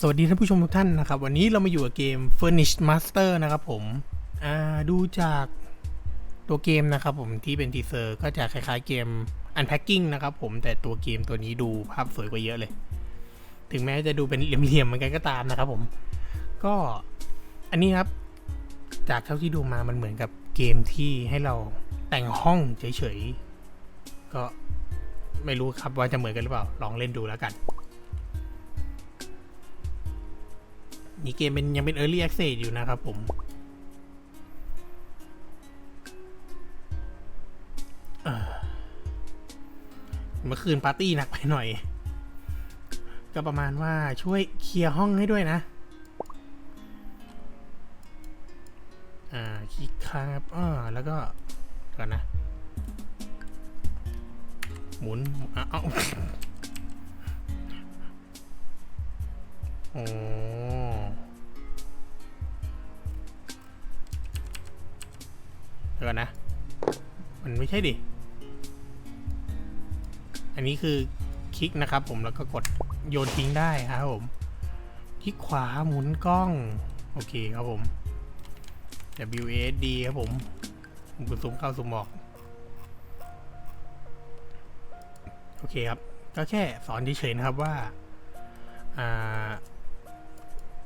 สวัสดีท่านผู้ชมทุกท่านนะครับ วันนี้เรามาอยู่กับเกม Furnished Master นะครับผมดูจากตัวเกมนะครับผมที่เป็นทีเซอร์ก็จะคล้ายๆเกม Unpacking นะครับผมแต่ตัวเกมตัวนี้ดูภาพสวยกว่าเยอะเลย ถึงแม้จะดูเป็นเหลี่ยมๆเหมือนกันก็ตามนะครับผม ก็อันนี้ครับ จากเท่าที่ดูมามันเหมือนกับเกมที่ให้เราแต่งห้องเฉยๆก็ไม่รู้ครับว่าจะเหมือนกันหรือเปล่าลองเล่นดูแล้วกัน นี่เกมเป็นยังเป็น Early Access อยู่นะครับผม เมื่อคืนปาร์ตี้หนักไปหน่อย ก็ประมาณว่าช่วยเคลียร์ห้องให้ด้วยนะ อ่า คลิกครับอ่าแล้วก็ ก่อนนะ หมุนอะเอาโอ้ ก่อนนะ มันไม่ใช่ดิ อันนี้คือคลิกนะครับผมแล้วก็กดโยนทิ้งได้ครับผม คลิกขวาหมุนกล้อง โอเคครับผม WASD ครับผมผมกดซูมเข้าซูมออก โอเคครับ ก็แค่สอนเฉยๆนะครับว่า อ่า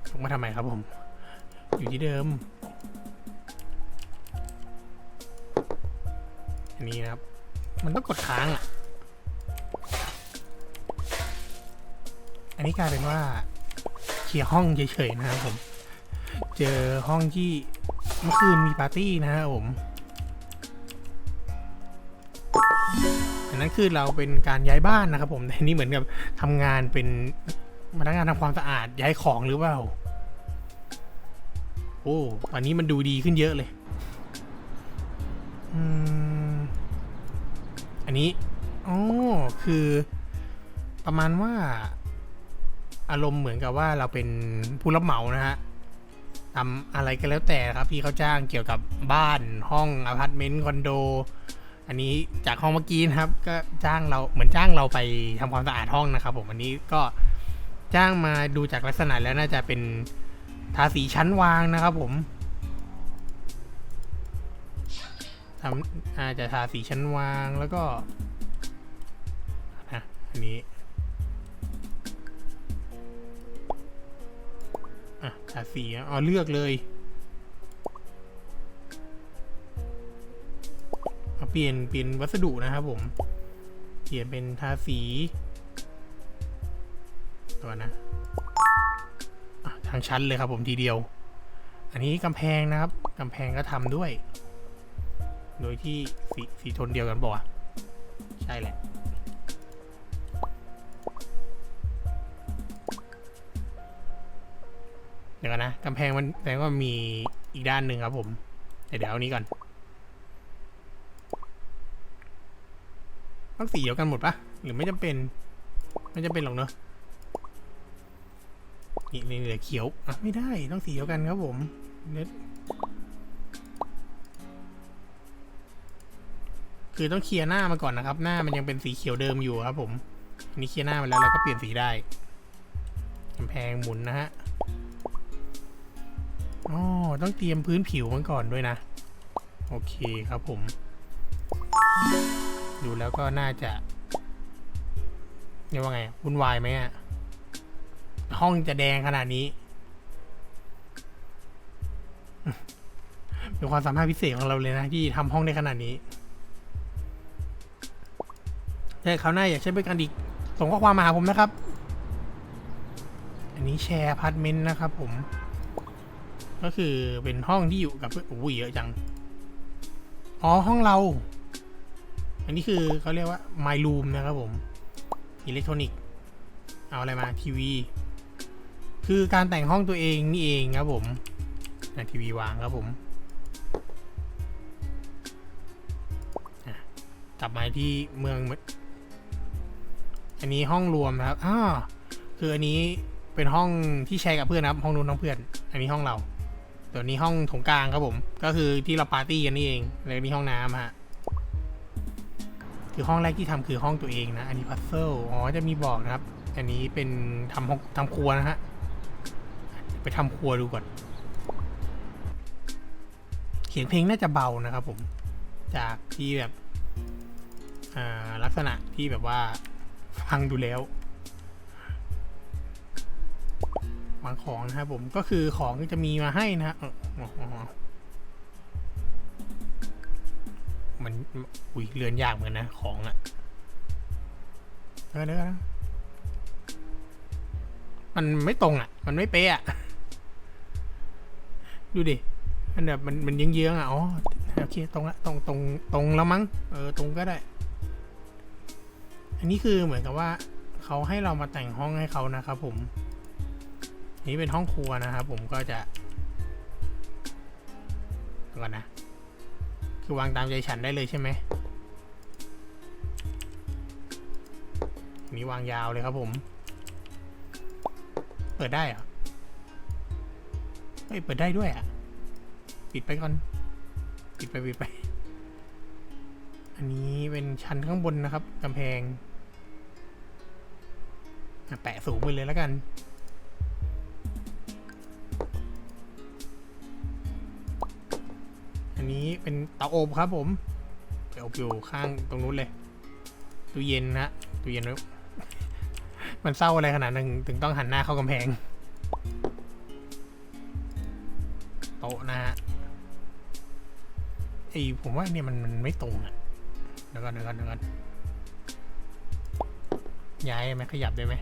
ส่งมาทำไมครับผม อยู่ที่เดิม นี้นะครับ มันต้องกดค้างอะ อันนี้กลายเป็นว่าเคลียร์ห้องเฉยๆนะครับผม เจอห้องที่เมื่อคืนมีปาร์ตี้นะครับผมอันนั้นคือเราเป็นการย้ายบ้านนะครับ ผมแต่นี่เหมือนกับทำงานเป็นพนักงานทำความสะอาดย้ายของหรือเปล่า โอ้ตอนนี้มันดูดีขึ้นเยอะเลย อืม อันนี้อ๋อคือ ประมาณว่า อารมณ์เหมือนกับว่าเราเป็นผู้รับเหมานะฮะทำอะไรก็แล้วแต่ครับที่เขาจ้างเกี่ยวกับบ้านห้องอพาร์ตเมนต์คอนโด อันนี้จากห้องเมื่อกี้นะครับ ก็จ้างเราเหมือนจ้างเราไปทำความสะอาดห้องนะครับผมอันนี้ก็จ้างมาดูจากลักษณะแล้วน่าจะเป็นทาสีชั้นวางนะครับผม ทำอาจจะทาสีชั้นวางแล้วก็นะอันนี้อะทาสีอ๋อเลือกเลยเอาเปลี่ยนเปลี่ยนวัสดุนะครับผม เปลี่ยนเป็นทาสีตัวนะอะทางชั้นเลยครับผมทีเดียว อันนี้กำแพงนะครับกำแพงก็ทำด้วย โดยที่สีสีโทนเดียวกันบอกใช่แหละเดี๋ยวกันนะกำแพงมันแสดงว่ามีอีกด้านหนึ่งครับผมเดี๋ยวเอานี้ก่อนต้องสีเดียวกันหมดปะหรือไม่จำเป็นไม่จำเป็นหรอกเนอะนี่นี่เหลือเขียวอะไม่ได้ต้องสีเดียวกันครับผมเน็ต คือต้องเคลียร์หน้ามาก่อนนะครับ หน้ามันยังเป็นสีเขียวเดิมอยู่ครับ ผมอันนี้เคลียร์หน้ามาแล้วเราก็เปลี่ยนสีได้กำแพงหมุนนะฮะอ๋อต้องเตรียมพื้นผิวมันก่อนด้วยนะ โอเคครับผม ดูแล้วก็น่าจะเรียกว่าไงวุ่นวายไหมอะห้องจะแดงขนาดนี้เป็นความสามารถพิเศษของเราเลยนะที่ทำห้องได้ขนาดนี้ ถ้าเขาวหน้าอยากใช้บริการอีกส่งข้อความมาหาผมนะครับ อันนี้แชร์พาร์ตเมนต์นะครับผม ก็คือเป็นห้องที่อยู่กับเพื่อนโอ้ยเยอะจัง อ๋อห้องเรา อันนี้คือเขาเรียกว่า My Room นะครับผม อิเล็กทรอนิกส์ เอาอะไรมาทีวี คือการแต่งห้องตัวเองนี่เองครับผมทีวีวางครับผมกลับมาที่เมือง อันนี้ห้องรวมนะครับอ้าคืออันนี้เป็นห้องที่แชร์กับเพื่อนนะครับ ห้องนู้นห้องเพื่อน อันนี้ห้องเราตัวนี้ห้องถงกลางครับผม ก็คือที่เราปาร์ตี้กันนี่เอง แล้วนี่ห้องน้ำฮะ คือห้องแรกที่ทำคือห้องตัวเองนะ อันนี้พัซเซิล อ๋อ จะมีบอกนะครับ อันนี้เป็นทำห้องทำครัวนะฮะ ไปทำครัวดูก่อน เสียงเพลงน่าจะเบานะครับผม จากที่แบบ อ่า ลักษณะที่แบบว่า ฟังดูแล้วบางของนะครับผมก็คือของจะมีมาให้นะฮะอ๋ออ๋อมันอุ้ยเรือนยากเหมือนนะ ของอะเดี๋ยวเดี๋ยวนะมันไม่ตรงอะมันไม่เป๊ะอะดูดิมันแบบมันมันเยื้องๆอะอ๋อโอเคตรงละตรงตรงตรงแล้วมั้งเออตรงก็ได้ อันนี้คือเหมือนกับว่าเขาให้เรามาแต่งห้องให้เขานะครับผม นี่เป็นห้องครัวนะครับผมก็จะก่อนนะ คือวางตามใจฉันได้เลยใช่ไหมนี้วางยาวเลยครับผม เปิดได้เหรอ เฮ้ย เปิดได้ด้วยอะ ปิดไปก่อน ปิดไปปิดไป อันนี้เป็นชั้นข้างบนนะครับกำแพง แปะสูงไปเลยแล้วกัน อันนี้เป็นเตาอบครับผมไปอบอยู่ข้างตรงนู้นเลยตู้เย็นนะตู้เย็นมันเศร้าอะไรขนาดนึงถึงต้องหันหน้าเข้ากำแพงโต๊ะนะฮะไอผมว่าเนี่ยมันมันไม่ตรงอะเดี๋ยวก่อนเดี๋ยวก่อนเดี๋ยวก่อนย้ายไหมขยับได้ไหม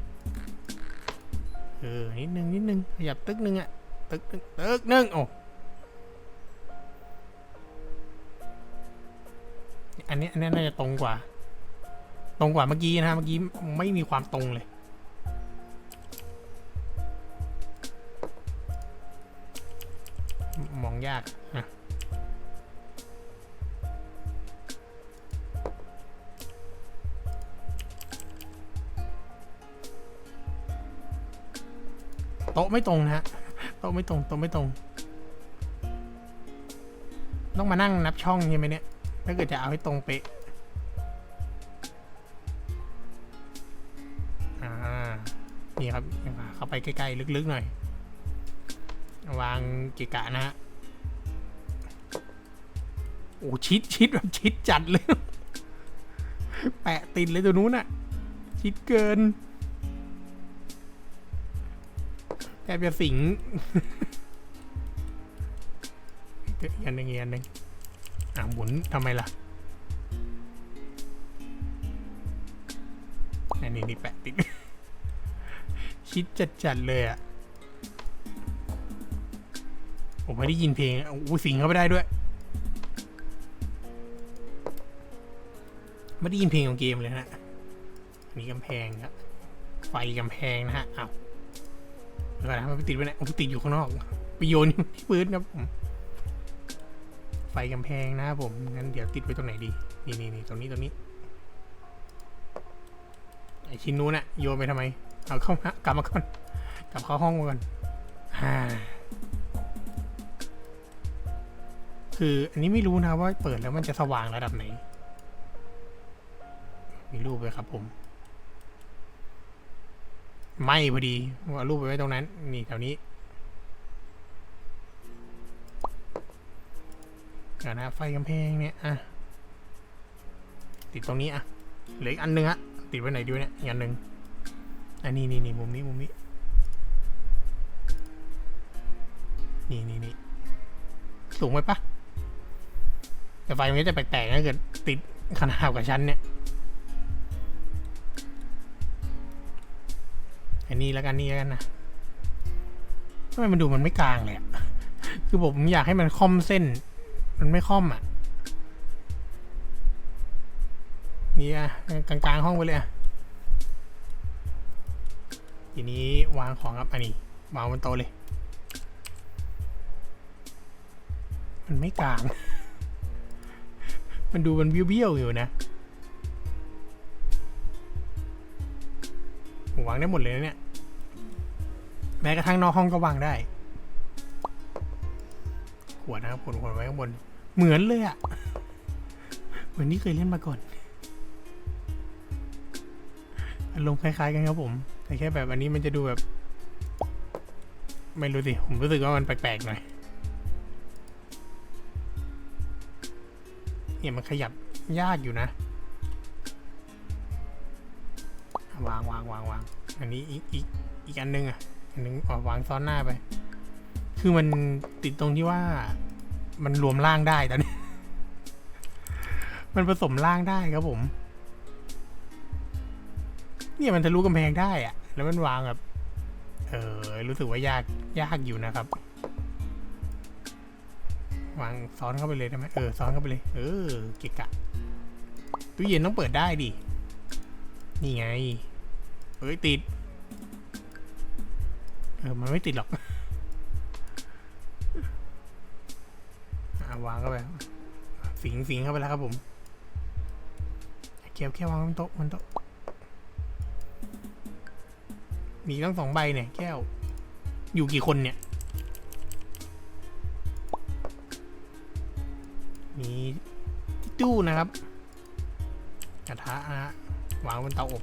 เออ นิดนึงนิดนึงขยับตึกนึงอะตึกนึงตึกนึงโอ้อันนี้อันนี้น่าจะตรงกว่า ตรงกว่าเมื่อกี้นะฮะเมื่อกี้ไม่มีความตรงเลยะไม่ตรงนะฮะโต๊ะไม่ตรงโต๊ะไม่ตรง ต้องมานั่งนับช่องใช่ไหมเนี่ย ถ้าเกิดจะเอาให้ตรงเป๊ะอ่านี่ครับเข้าไปใกล้ๆลึกๆหน่อย วางกะกะนะฮะโอ้ชิดชิดแบบชิดจัดเลย แปะติดเลยตัวนู้นอะชิดเกิน แทบจะสิงอีกอันหนึ่งอีกอันหนึ่งอะหมุนทำไมล่ะอันนี้นี่แปะติดชิดจัดจัดๆเลยอะผมไม่ได้ยินเพลงอู้สิงเข้าไปได้ด้วย ไม่ได้ยินเพลงของเกมเลยนะมีกำแพงครับไฟกำแพงนะฮะอ้าว เดี๋ยวก่อนะมันไปติดไว้ไหนมันติดอยู่ข้างนอกไปโยนที่พื้นครับผมไฟกำแพงนะครับผม งั้นเดี๋ยวติดไว้ตรงไหนดี นี่นี่นี่ตรงนี้ตรงนี้ ไอชิ้นนู้นน่ะโยนไปทำไม เอาเข้ากลับมาก่อน กลับเข้าห้องมาก่อนอ่าคืออันนี้ไม่รู้นะว่าเปิดแล้วมันจะสว่างระดับไหน มีรูปเลยครับผม ไม่พอดีเอารูปไปไว้ตรงนั้น นี่แถวนี้เดี๋ยวนะไฟกำแพงเนี่ยอะติดตรงนี้อะเหลืออีกอันหนึงอะติดไว้ไหนดีวะเนี่ยอีกอันหนึ่งอันนี้นี่นี่มุมนี้มุมนี้นี่นี่นี่สูงไปปะแต่ไฟมันก็จะแปลกๆถ้าเกิดติดขนาดกับชั้นเนี่ย นนี้แล้วกันนี่แล้วกันนะทำไมมันดูมันไม่กลางเลยอะคือผมอยากให้มันค่อมเส้น มันไม่ค่อมอะนี่อะกลางๆห้องไปเลยอะทีนี้วางของครับอันนี้วางบนโต๊ะเลย มันไม่กลาง มันดูมันเบี้ยวๆอยู่นะผมวางได้หมดเลยนะเนี่ย แม้กระทั่งนอกห้องก็วางได้ ขวดนะครับขวดขวดไว้ข้างบน เหมือนเลยอะ่ะ เหมือนที่เคยเล่นมาก่อนอารมณ์คล้ายๆกันครับผม แต่แค่แบบอันนี้มันจะดูแบบ ไม่รู้สิ ผมรู้สึกว่ามันแปลกๆหน่อยเนี่ยมันขยับยากอยู่นะ วางวางวางวางอันนี้อีกอีกอีกอันหนึงอะ หนึงเออวางซ้อนหน้าไป คือมันติดตรงที่ว่ามันรวมร่างได้ตอนนี้ มันผสมร่างได้ครับผม เนี่ยมันทะลุกำแพงได้อะแล้วมันวางแบบ เออ รู้สึกว่ายากยากอยู่นะครับ วางซ้อนเข้าไปเลยได้ไหมเออซ้อนเข้าไปเลย เออเกะกะตู้เย็นต้องเปิดได้ดิ นี่ไงเอ้ยติด เออ มันไม่ติดหรอกอวางเข้าไปสิงสิงเข้าไปแล้วครับผมแค่แค่วางบนโต๊ะบนโต๊ะมีตั้งสองใบเนี่ย แก้ว อยู่กี่คนเนี่ย มีตู้นะครับ กระทะนะฮะวางบนเตาอบ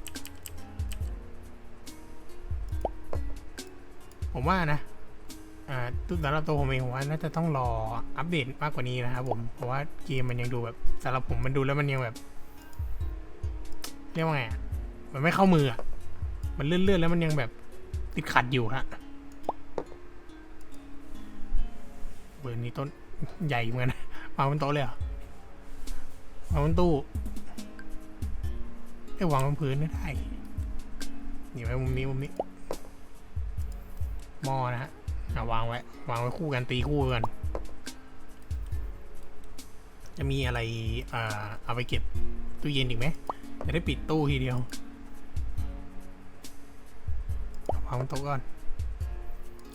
ผมว่านะอ่าสำหรับตัวผมเองผมว่าน่าจะต้องรออัปเดตมากกว่านี้นะครับผมเพราะว่าเกมมันยังดูแบบสำหรับผมมันดูแล้วมันยังแบบ เรียกว่าไงมันไม่เข้ามืออะมันเลื่อนๆแล้วมันยังแบบติดขัดอยู่ฮะเบอร์นี้ต้นใหญ่เหมือนกันวางบนโต๊ะเลยเหรอวางบนตู้ไอ้วางบนพื้นไม่ได้นี่ไว้มุมนี้มุมนี้ หม้อนะฮะวางไว้ วางไว้คู่กันตีคู่กัน จะมีอะไรเอ่อเอาไปเก็บตู้เย็นอีกไหมจะได้ปิดตู้ทีเดียววางบนโต๊ะก่อน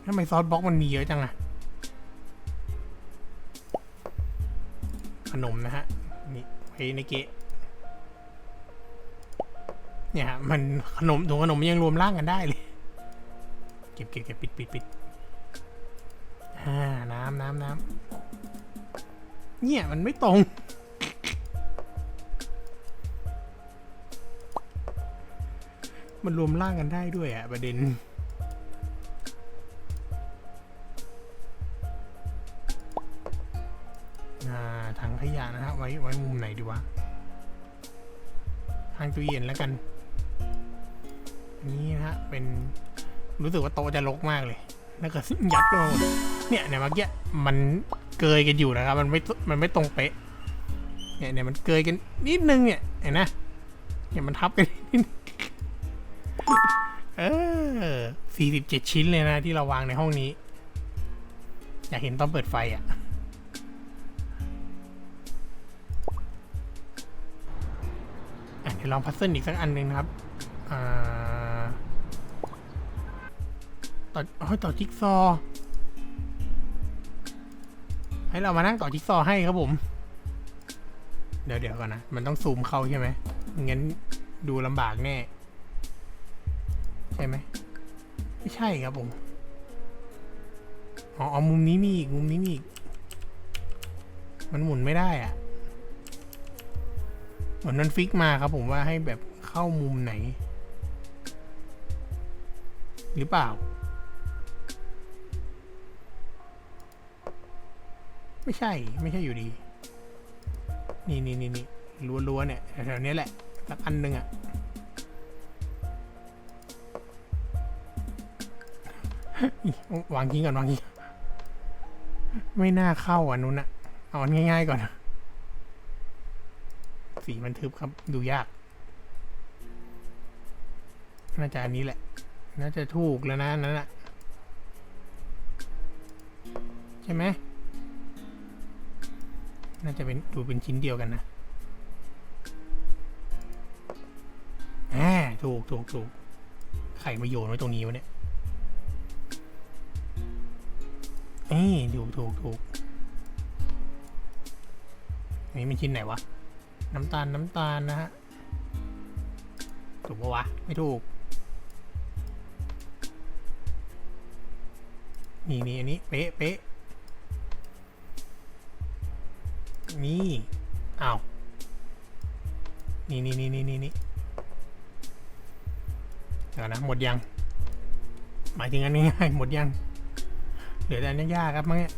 ทำไมซอสบล็อกมันมีเยอะจังอะขนมนะฮะ นี่ไว้ในเกะเนี่ยฮะมันขนมถุงขนมมันยังรวมร่างกันได้เลย เก็บเก็บเก็บปิดปิดปิดอ่าน้ำน้ำน้ำเนี่ยมันไม่ตรงมันรวมร่างกันได้ด้วยอะประเด็นอ่าถังขยะนะฮะ ไว้ ไว้มุมไหนดีวะ ทางตู้เย็นแล้วกัน นี่นะฮะ เป็น รู้สึกว่าโต๊ะจะรกมากเลย แล้วก็ยัดเข้ามาหมดเนี่ยเนี่ยเมื่อกี้มันเกยกันอยู่นะครับ มันไม่ มันไม่ตรงเป๊ะ เนี่ยเนี่ยมันเกยกันนิดนึงเนี่ย เห็นนะ เนี่ยมันทับกันนิดเออสี่สิบเจ็ดชิ้นเลยนะที่เราวางในห้องนี้ อยากเห็นตอนเปิดไฟอะอะเดี๋ยวลองพัซเซิลอีกสักอันหนึ่งนะครับ ต่อโอ้ยต่อจิ๊กซอ ให้เรามานั่งต่อจิ๊กซอให้ครับผม เดี๋ยวเดี๋ยวก่อนนะ มันต้องซูมเข้าใช่ไหมงั้นดูลำบากแน่ ใช่ไหม ไม่ใช่ครับผม อ๋ออ๋อมุมนี้มีอีก มุมนี้มีอีก มันหมุนไม่ได้อะเหมือนมันฟิกมาครับผมว่าให้แบบเข้ามุมไหน หรือเปล่า ไม่ใช่ ไม่ใช่อยู่ดี นี่นี่นี่นี่รัวๆเนี่ยแถวๆเนี้ยแหละสักอันหนึ่งอะวางทิ้งก่อนวางทิ้งไม่น่าเข้าอันนู้นอะเอาอันง่าย ๆ ก่อน สีมันทึบครับ ดูยาก น่าจะอันนี้แหละ น่าจะถูกแล้วนะอันนั้นอะใช่ไหม น่าจะเป็นดูเป็นชิ้นเดียวกันนะแหมถูกถูกถูกไข่มาโยนไว้ตรงนี้วะเนี่ยเอ้ยถูกถูกถูกนนี้เป็นชิ้นไหนวะ น้ำตาลน้ำตาลนะฮะ ถูกปะวะ ไม่ถูก นี่นี่อันนี้ เป๊ะเป๊ะ นี่อ้าวนี่นี่นี่นี่นี่นี่เดี๋ยวนะหมดยัง หมายถึงอันนี้ง่ายๆหมดยังเหลือแต่อันยากๆครับมั้งเนี่ย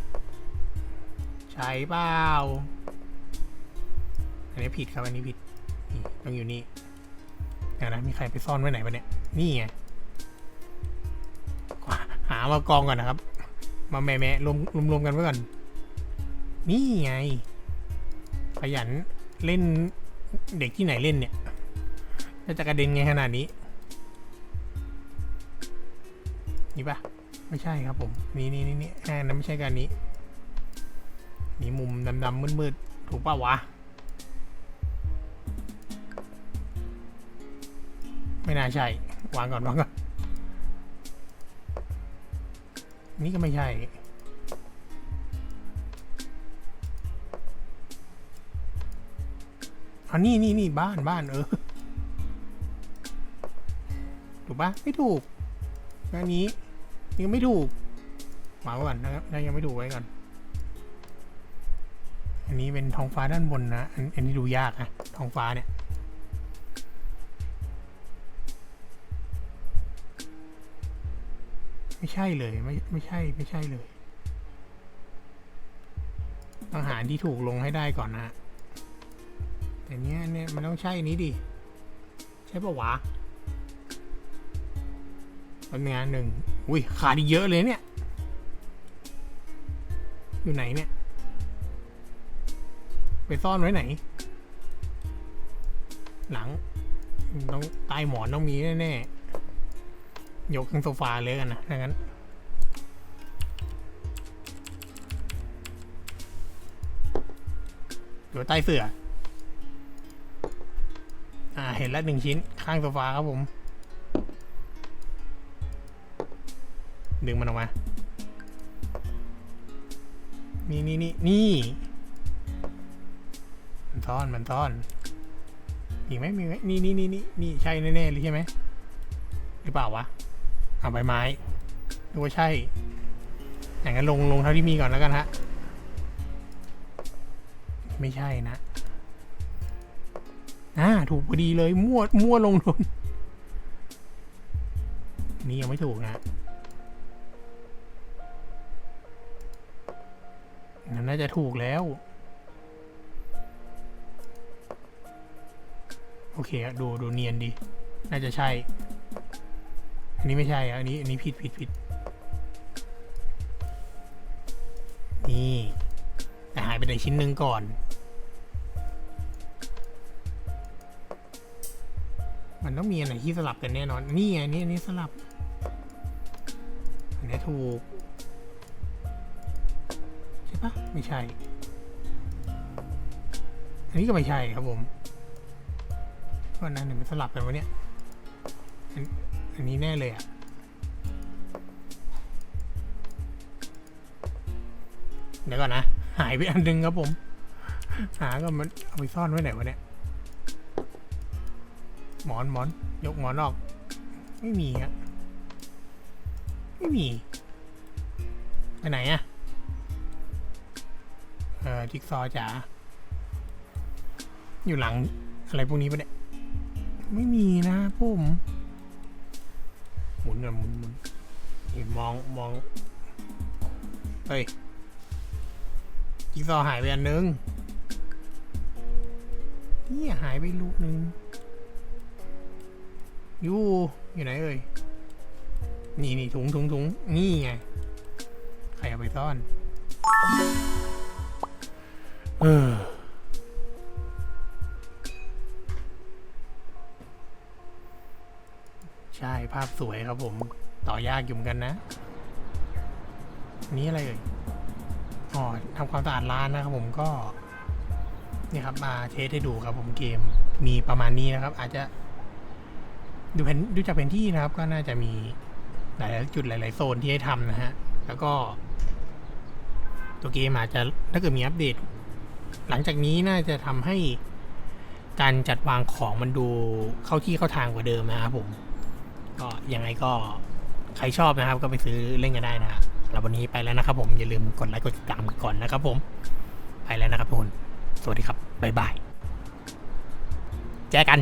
ใช่เปล่าอันนี้ผิดครับอันนี้ผิดนี่ต้องอยู่นี่เดี๋ยวนะมีใครไปซ่อนไว้ไหนปะเนี่ยนี่ไงหามากองก่อนนะครับ มาแม่แม่รวมรวมกันไว้ก่อน นี่ไง ยันเล่นเด็กที่ไหนเล่นเนี่ยแล้วจะกระเด็นไงขนาดนี้ นี่ปะไม่ใช่ครับผม นี่นี่นี่นี่อ่นั้นไม่ใช่การนี้ นี่มุมดำๆมืดๆถูกปะวะ ไม่น่าใช่ วางก่อนวางก่อนนี่ก็ไม่ใช่ อันนี้นี่นี่บ้านบ้านเออ ถูกปะไม่ถูกอันนี้ยังไม่ถูกหมาไว้ก่อนนะครับยังไม่ถูกไว้ก่อน อันนี้เป็นท้องฟ้าด้านบนนะอันอันนี้ดูยากนะท้องฟ้าเนี่ยไม่ใช่เลยไม่ไม่ใช่ไม่ใช่เลยต้องหาที่ถูกลงให้ได้ก่อนนะฮะ แต่เนี้ยเนี่ยมันต้องใช่อันนี้ดิ ใช่ปะวะเป็นงานหนึ่งอุ้ยขาดอีกเยอะเลยเนี่ย อยู่ไหนเนี่ย ไปซ่อนไว้ไหน หลัง ต้องใต้หมอนต้องมีแน่ๆยกทั้งโซฟาเลยกันนะถ้างั้นอยู่ใต้เสื่อ่า เห็นแล้วหนึ่งชิ้นข้างโซฟาครับผม ดึงมันออกมา นี่นี่นี่นี่มันซ่อนมันซ่อนมีไหมมีไหมนี่นี่นี่นี่นี่ใช่แน่ๆเลยใช่ไหมหรือเปล่าวะเอาใบไม้ดูว่าใช่อย่างนั้นลงลงเท่าที่มีก่อนแล้วกันฮะ ไม่ใช่นะ ถูกพอดีเลยมั่วมั่วลงทุนนี่ยังไม่ถูกนะนั่นน่าจะถูกแล้ว โอเคอะดูดูเนียนดี น่าจะใช่ อันนี้ไม่ใช่อะอันนี้อันนี้ผิดผิดผิดนี่แต่หายไปไหนชิ้นหนึ่งก่อน มันต้องมีอันไหนที่สลับกันแน่นอน นี่ไงนี่อันนี้สลับ อันนี้ถูก ใช่ปะไม่ใช่ อันนี้ก็ไม่ใช่ครับผมเพราะนั้นเนี่ยมันสลับกันวะเนี่ยอันอันนี้แน่เลยอะเดี๋ยวก่อนนะ หายไปอันหนึงครับผม หาก็มันเอาไปซ่อนไว้ไหนวะเนี่ย หมอนหมอน ยกหมอนออก ไม่มีอะไม่มี ไปไหนอะเออจิ๊กซอว์จ๋าอยู่หลังอะไรพวกนี้ปะเนี่ย ไม่มีนะผมหมุนกันหมุนหมุนมองมอง เฮ้ยจิ๊กซอหายไปอันนึงนี่หายไปลูกนึง ยู่อยู่ไหนเอ่ย นี่นี่ถุงถุงถุงนี่ไง ใครเอาไปซ่อน เออ ใช่ภาพสวยครับผม ต่อยากอยู่เหมือนกันนะ นี่อะไรเอ่ย อ๋อทำความสะอาดร้านนะครับผมก็นี่ครับมาเทสให้ดูครับผมเกมมีประมาณนี้นะครับ อาจจะ ดูแผนดูจากแผนที่นะครับ ก็น่าจะมีหลายจุดหลาย ๆ โซนที่ให้ทำนะฮะ แล้วก็ ตัวเกมอาจจะถ้าเกิดมีอัปเดต หลังจากนี้น่าจะทำให้การจัดวางของมันดูเข้าที่เข้าทางกว่าเดิมนะครับผม ก็ยังไงก็ใครชอบนะครับ ก็ไปซื้อเล่นกันได้นะครับสำหรับวันนี้ไปแล้วนะครับผมอย่าลืมกดไลค์กดติดตามก่อนนะครับ ผม ไปแล้วนะครับทุกคนสวัสดีครับบ๊ายบายแจอกัน